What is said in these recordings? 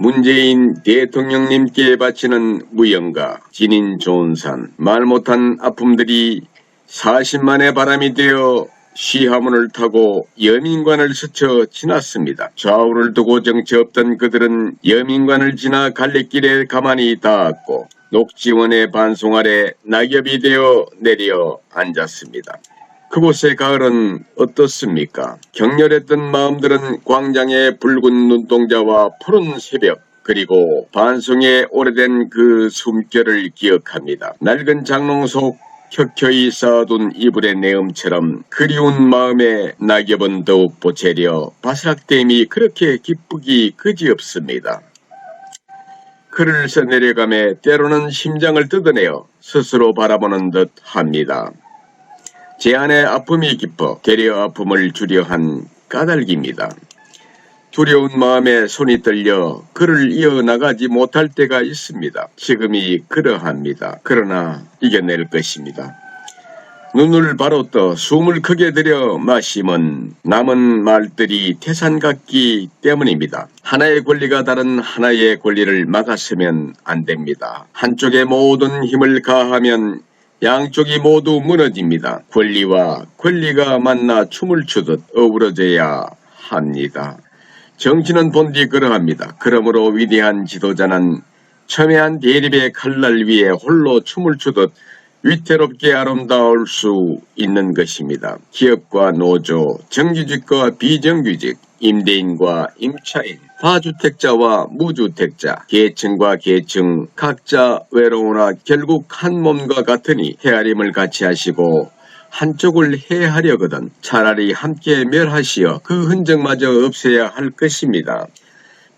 문재인 대통령님께 바치는 무영가, 진인 좋은 산, 말 못한 아픔들이 40만의 바람이 되어 시하문을 타고 여민관을 스쳐 지났습니다. 좌우를 두고 정처 없던 그들은 여민관을 지나 갈래길에 가만히 닿았고 녹지원의 반송 아래 낙엽이 되어 내려 앉았습니다. 그곳의 가을은 어떻습니까? 격렬했던 마음들은 광장의 붉은 눈동자와 푸른 새벽, 그리고 반송의 오래된 그 숨결을 기억합니다. 낡은 장롱 속 켜켜이 쌓아둔 이불의 내음처럼 그리운 마음에 낙엽은 더욱 보채려 바스락댐이 그렇게 기쁘기 그지없습니다. 글을 써내려가며 때로는 심장을 뜯어내어 스스로 바라보는 듯 합니다. 제 안에 아픔이 깊어 되려 아픔을 주려 한 까닭입니다. 두려운 마음에 손이 떨려 글을 이어나가지 못할 때가 있습니다. 지금이 그러합니다. 그러나 이겨낼 것입니다. 눈을 바로 떠 숨을 크게 들여 마시면 남은 말들이 태산 같기 때문입니다. 하나의 권리가 다른 하나의 권리를 막았으면 안 됩니다. 한쪽에 모든 힘을 가하면 양쪽이 모두 무너집니다. 권리와 권리가 만나 춤을 추듯 어우러져야 합니다. 정치는 본디 그러합니다. 그러므로 위대한 지도자는 첨예한 대립의 칼날 위에 홀로 춤을 추듯 위태롭게 아름다울 수 있는 것입니다. 기업과 노조, 정규직과 비정규직, 임대인과 임차인, 다주택자와 무주택자, 계층과 계층, 각자 외로우나 결국 한 몸과 같으니 헤아림을 같이 하시고 한쪽을 해하려거든 차라리 함께 멸하시어 그 흔적마저 없애야 할 것입니다.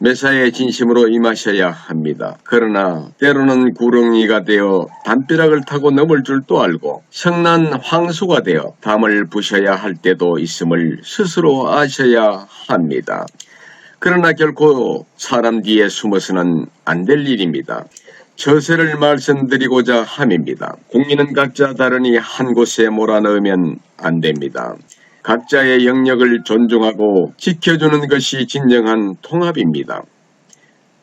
매사에 진심으로 임하셔야 합니다. 그러나 때로는 구렁이가 되어 담벼락을 타고 넘을 줄도 알고 성난 황소가 되어 담을 부셔야 할 때도 있음을 스스로 아셔야 합니다. 그러나 결코 사람 뒤에 숨어서는 안 될 일입니다. 처세를 말씀드리고자 함입니다. 국민은 각자 다르니 한 곳에 몰아넣으면 안 됩니다. 각자의 영역을 존중하고 지켜주는 것이 진정한 통합입니다.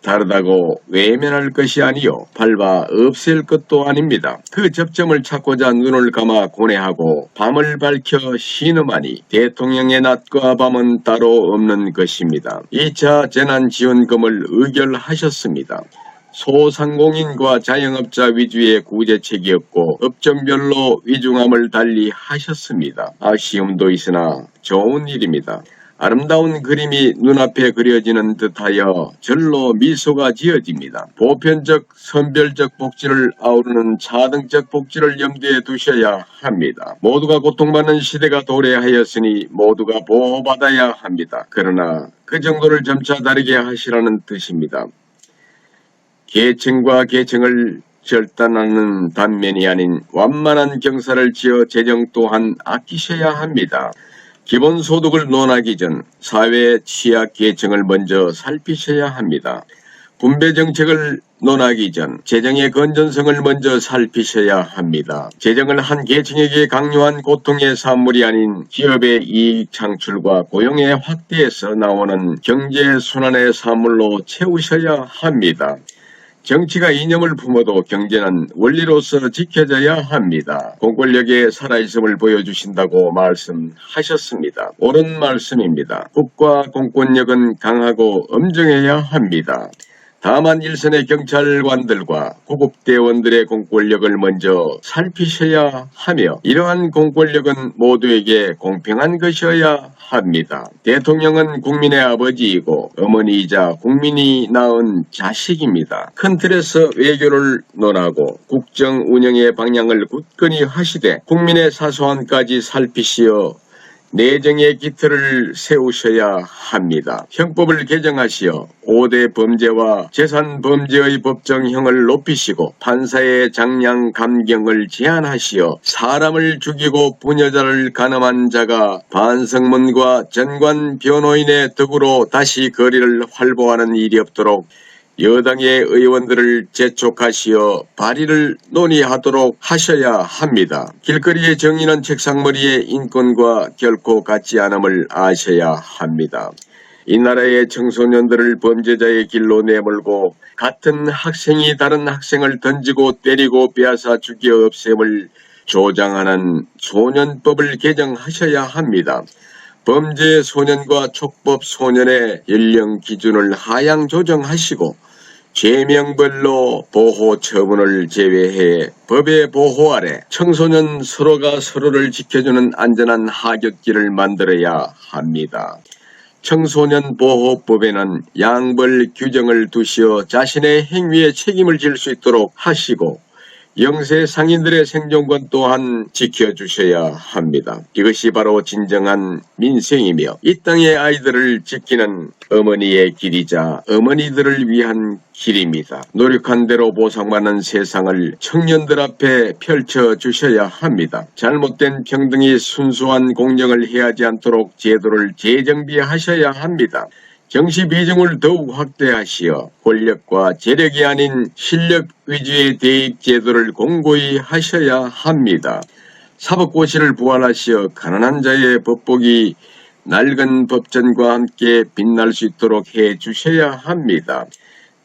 다르다고 외면할 것이 아니요 밟아 없앨 것도 아닙니다. 그 접점을 찾고자 눈을 감아 고뇌하고 밤을 밝혀 신음하니 대통령의 낮과 밤은 따로 없는 것입니다. 2차 재난지원금을 의결하셨습니다. 소상공인과 자영업자 위주의 구제책이었고 업종별로 위중함을 달리 하셨습니다. 아쉬움도 있으나 좋은 일입니다. 아름다운 그림이 눈앞에 그려지는 듯하여 절로 미소가 지어집니다. 보편적, 선별적 복지를 아우르는 차등적 복지를 염두에 두셔야 합니다. 모두가 고통받는 시대가 도래하였으니 모두가 보호받아야 합니다. 그러나 그 정도를 점차 다르게 하시라는 뜻입니다. 계층과 계층을 절단하는 단면이 아닌 완만한 경사를 지어 재정 또한 아끼셔야 합니다. 기본소득을 논하기 전 사회 취약 계층을 먼저 살피셔야 합니다. 분배 정책을 논하기 전 재정의 건전성을 먼저 살피셔야 합니다. 재정을 한 계층에게 강요한 고통의 산물이 아닌 기업의 이익 창출과 고용의 확대에서 나오는 경제 순환의 산물로 채우셔야 합니다. 정치가 이념을 품어도 경제는 원리로서 지켜져야 합니다. 공권력의 살아있음을 보여주신다고 말씀하셨습니다. 옳은 말씀입니다. 국가 공권력은 강하고 엄정해야 합니다. 다만 일선의 경찰관들과 구급대원들의 공권력을 먼저 살피셔야 하며 이러한 공권력은 모두에게 공평한 것이어야 합니다. 대통령은 국민의 아버지이고 어머니이자 국민이 낳은 자식입니다. 큰 틀에서 외교를 논하고 국정 운영의 방향을 굳건히 하시되 국민의 사소한까지 살피시어 내정의 기틀을 세우셔야 합니다. 형법을 개정하시어 5대 범죄와 재산 범죄의 법정형을 높이시고 판사의 장량 감경을 제한하시어 사람을 죽이고 부녀자를 가늠한 자가 반성문과 전관 변호인의 덕으로 다시 거리를 활보하는 일이 없도록 여당의 의원들을 재촉하시어 발의를 논의하도록 하셔야 합니다. 길거리의 정의는 책상머리의 인권과 결코 같지 않음을 아셔야 합니다. 이 나라의 청소년들을 범죄자의 길로 내몰고 같은 학생이 다른 학생을 던지고 때리고 빼앗아 죽여 없앰을 조장하는 소년법을 개정하셔야 합니다. 범죄 소년과 촉법 소년의 연령 기준을 하향 조정하시고 죄명별로 보호 처분을 제외해 법의 보호 아래 청소년 서로가 서로를 지켜주는 안전한 하굣길을 만들어야 합니다. 청소년 보호법에는 양벌 규정을 두시어 자신의 행위에 책임을 질 수 있도록 하시고 영세 상인들의 생존권 또한 지켜주셔야 합니다. 이것이 바로 진정한 민생이며 이 땅의 아이들을 지키는 어머니의 길이자 어머니들을 위한 길입니다. 노력한 대로 보상받는 세상을 청년들 앞에 펼쳐 주셔야 합니다. 잘못된 평등이 순수한 공정을 해하지 않도록 제도를 재정비하셔야 합니다. 정시 비중을 더욱 확대하시어 권력과 재력이 아닌 실력 위주의 대입 제도를 공고히 하셔야 합니다. 사법고시를 부활하시어 가난한 자의 법복이 낡은 법전과 함께 빛날 수 있도록 해 주셔야 합니다.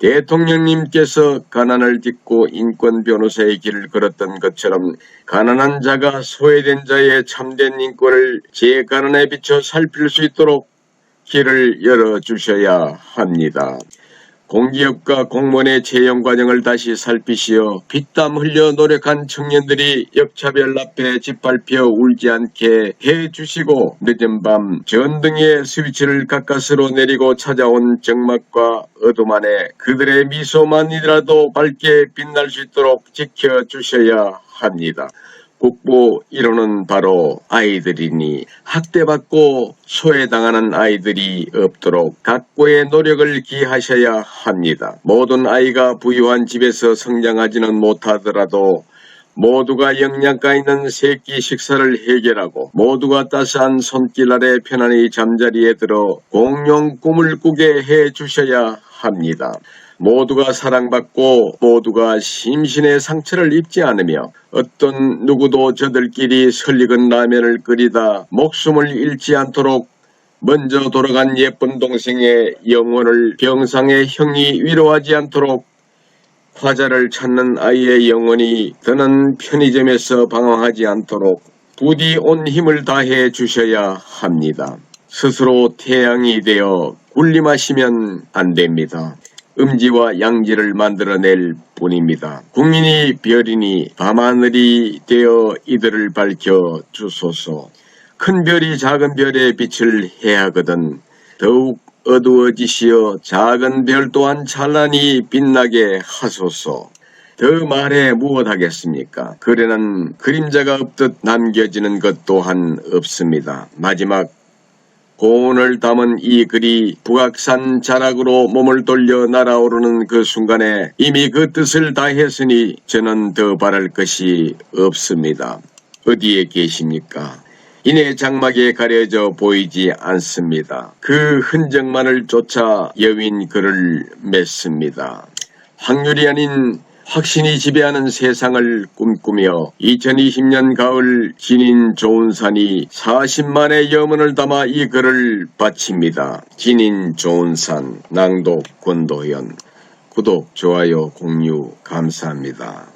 대통령님께서 가난을 딛고 인권 변호사의 길을 걸었던 것처럼 가난한 자가 소외된 자의 참된 인권을 제 가난에 비춰 살필 수 있도록 길을 열어주셔야 합니다. 공기업과 공무원의 채용 과정을 다시 살피시어 피땀 흘려 노력한 청년들이 역차별 앞에 짓밟혀 울지 않게 해주시고 늦은 밤 전등의 스위치를 가까스로 내리고 찾아온 정막과 어둠 안에 그들의 미소만이라도 밝게 빛날 수 있도록 지켜주셔야 합니다. 국보 1호는 바로 아이들이니 학대받고 소외당하는 아이들이 없도록 각고의 노력을 기하셔야 합니다. 모든 아이가 부유한 집에서 성장하지는 못하더라도 모두가 영양가 있는 새끼 식사를 해결하고 모두가 따스한 손길 아래 편안히 잠자리에 들어 공룡 꿈을 꾸게 해 주셔야 합니다. 모두가 사랑받고 모두가 심신의 상처를 입지 않으며 어떤 누구도 저들끼리 설익은 라면을 끓이다 목숨을 잃지 않도록 먼저 돌아간 예쁜 동생의 영혼을 병상의 형이 위로하지 않도록 화자를 찾는 아이의 영혼이 드는 편의점에서 방황하지 않도록 부디 온 힘을 다해 주셔야 합니다. 스스로 태양이 되어 군림하시면 안 됩니다. 음지와 양지를 만들어낼 뿐입니다. 국민이 별이니 밤하늘이 되어 이들을 밝혀 주소서. 큰 별이 작은 별의 빛을 해하거든 더욱 어두워지시어 작은 별 또한 찬란히 빛나게 하소서. 더 말해 무엇하겠습니까? 글에는 그림자가 없듯 남겨지는 것 또한 없습니다. 마지막 고운을 담은 이 글이 북악산 자락으로 몸을 돌려 날아오르는 그 순간에 이미 그 뜻을 다했으니 저는 더 바랄 것이 없습니다. 어디에 계십니까? 이내 장막에 가려져 보이지 않습니다. 그 흔적만을 쫓아 여윈 그를 맺습니다. 확률이 아닌 확신이 지배하는 세상을 꿈꾸며 2020년 가을 진인 좋은 산이 40만의 염원을 담아 이 글을 바칩니다. 진인 좋은 산 낭독 권도현 구독, 좋아요, 공유 감사합니다.